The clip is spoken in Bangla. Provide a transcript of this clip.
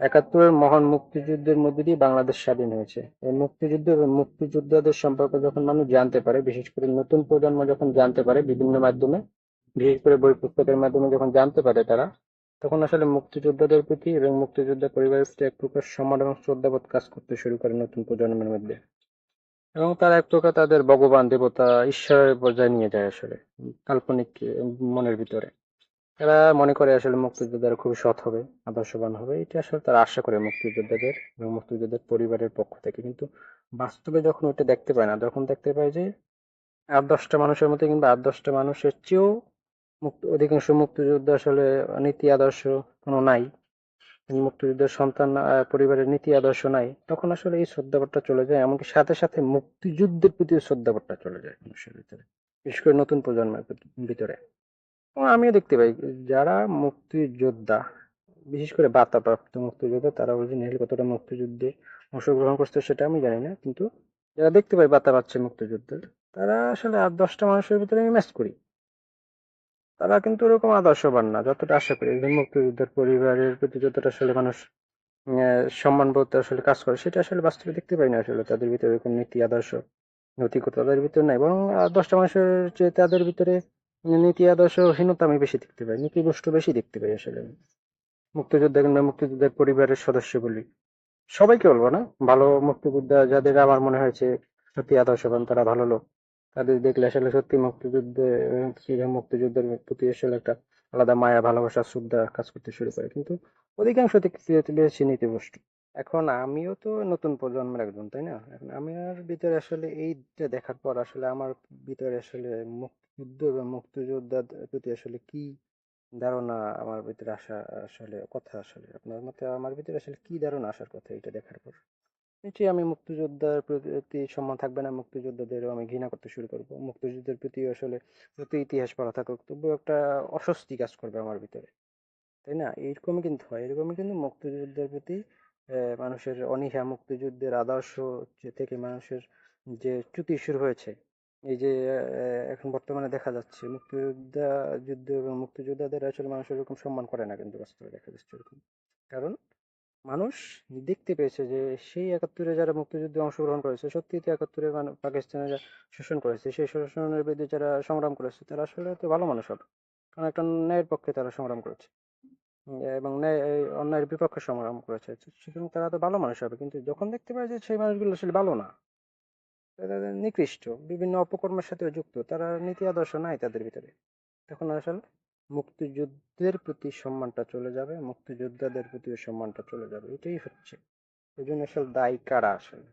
একাত্তরের মহান মুক্তিযুদ্ধের মধ্যে দিয়ে বাংলাদেশ স্বাধীন হয়েছে। এই মুক্তিযুদ্ধ এবং মুক্তিযোদ্ধাদের সম্পর্কে যখন মানুষ জানতে পারে, বিশেষ করে নতুন প্রজন্ম যখন জানতে পারে, বিভিন্ন মাধ্যমে, বিশেষ করে বই পুস্তকের মাধ্যমে যখন জানতে পারে তারা, তখন আসলে মুক্তিযোদ্ধাদের প্রতি এবং মুক্তিযোদ্ধা পরিবারের প্রতি এক প্রকার সম্মান এবং শ্রদ্ধাবোধ কাজ করতে শুরু করে নতুন প্রজন্মের মধ্যে। এবং তারা এক প্রকার তাদের ভগবান, দেবতা, ঈশ্বরের পর্যায়ে নিয়ে যায় আসলে, কাল্পনিক মনের ভিতরে। তারা মনে করে আসলে মুক্তিযোদ্ধারা খুব সৎ হবে, আদর্শবান হবে। এটা আসলে তারা আশা করে মুক্তিযোদ্ধাদের এবং মুক্তিযোদ্ধার পরিবারের পক্ষ থেকে। কিন্তু বাস্তবে যখন ওটা দেখতে পায় না, তখন দেখতে পায় যে আট দশটা মানুষের মতো কিংবা আট দশটা মানুষের চেয়েও মুক্ত, অধিকাংশ মুক্তিযোদ্ধা আসলে নীতি আদর্শ কোনো নাই। মুক্তিযুদ্ধের সন্তান পরিবারের নীতি আদর্শ নাই। তখন আসলে এই শ্রদ্ধাবোধটা চলে যায়, এমনকি সাথে সাথে মুক্তিযুদ্ধের প্রতি শ্রদ্ধাবোধটা চলে যায় মানুষের ভিতরে। বিশেষ করে নতুন প্রজন্মের ভিতরে। আমিও দেখতে পাই। যারা মুক্তিযোদ্ধা বিশেষ করে বার্তাপ্রাপ্ত মুক্তিযোদ্ধা তারা অরিজিনালি কতটা মুক্তিযুদ্ধে অংশগ্রহণ করছে সেটা আমি জানি না। কিন্তু যারা দেখতে পাই বার্তা পাচ্ছে মুক্তিযুদ্ধের তারা আসলে আর দশটা মানুষের ভিতরে আমি ম্যাচ করি। তারা কিন্তু ওরকম আদর্শবান না যতটা আশা করি। একজন মুক্তিযোদ্ধার পরিবারের প্রতি যতটা আসলে মানুষ আহ, সম্মানবোধ আসলে কাজ করে সেটা আসলে বাস্তবে দেখতে পাই না আসলে। তাদের ভিতরে এরকম নীতি আদর্শ নৈতিকতা তাদের ভিতরে নাই। বরং দশটা মানুষের চেয়ে তাদের ভিতরে নীতি, আদর্শ হীনতা আমি বেশি দেখতে পাই। নীতিভ্রষ্ট বেশি দেখতে পাই আসলে। মুক্তিযোদ্ধা কিংবা মুক্তিযোদ্ধার পরিবারের সদস্য বলি। সবাইকে বলব না, ভালো মুক্তিযোদ্ধা যাদের আমার মনে হয়েছে সত্যি আদর্শবান, তারা ভালো লোক। তাদের দেখলে আসলে সত্যি মুক্তিযুদ্ধে মুক্তিযুদ্ধের প্রতি আসলে একটা আলাদা মায়া, ভালোবাসা, শ্রদ্ধা কাজ করতে শুরু করে। কিন্তু অধিকাংশ ক্ষেত্রে বেশি নীতিভ্রষ্ট। এখন আমিও তো নতুন প্রজন্মের একজন, তাই না? এখন আমার ভিতরে আসলে এইটা দেখার পর আসলে আমার ভিতরে আসলে মুক্তিযুদ্ধ এবং মুক্তিযোদ্ধার প্রতি আসলে কি ধারণা আমার ভিতরে আসা আসলে কথা আসলে? আপনার মতে আমার ভিতরে আসলে কি ধারণা আসার কথা এটা দেখার পর? নিশ্চয়ই আমি মুক্তিযোদ্ধার প্রতি সম্মান থাকবে না, মুক্তিযোদ্ধাদেরও আমি ঘৃণা করতে শুরু করব। মুক্তিযুদ্ধের প্রতি আসলে যত ইতিহাস পড়া থাকুক, তবুও একটা অস্বস্তি কাজ করবে আমার ভিতরে, তাই না? এরকমই কিন্তু হয়, এরকমই কিন্তু মুক্তিযোদ্ধার প্রতি মানুষের অনীহা, মুক্তিযুদ্ধের আদর্শ থেকে মানুষের যে চ্যুতি শুরু হয়েছে। এই যে এখন বর্তমানে দেখা যাচ্ছে, মুক্তিযোদ্ধা, যুদ্ধ এবং মুক্তিযোদ্ধাদের আসলে মানুষ এরকম সম্মান করে না কিন্তু বাস্তবে দেখা যাচ্ছে এরকম কারণ মানুষ দেখতে পেয়েছে যে সেই একাত্তরে যারা মুক্তিযুদ্ধে অংশগ্রহণ করেছে সত্যি তো একাত্তরে মানে পাকিস্তানে যা শোষণ করেছে, সেই শোষণের বিরুদ্ধে যারা সংগ্রাম করেছে, তারা আসলে তো ভালো মানুষ হবে। কারণ একটা ন্যায়ের পক্ষে তারা সংগ্রাম করেছে। এবং অন্যায়ের বিপক্ষে সংগ্রাম করেছে। সেখানে তারা তো ভালো মানুষ হবে, কিন্তু যখন দেখতে পায় যে সেই মানুষগুলো আসলে ভালো না তারা নিকৃষ্ট, বিভিন্ন অপকর্মের সাথে যুক্ত, তারা নীতি আদর্শ নাই তাদের ভিতরে। তখন আসলে মুক্তিযুদ্ধের প্রতি সম্মানটা চলে যাবে, মুক্তিযোদ্ধাদের প্রতিও সম্মানটা চলে যাবে, এটাই হচ্ছে। এই জন্য আসলে দায়ী কারা আসলে?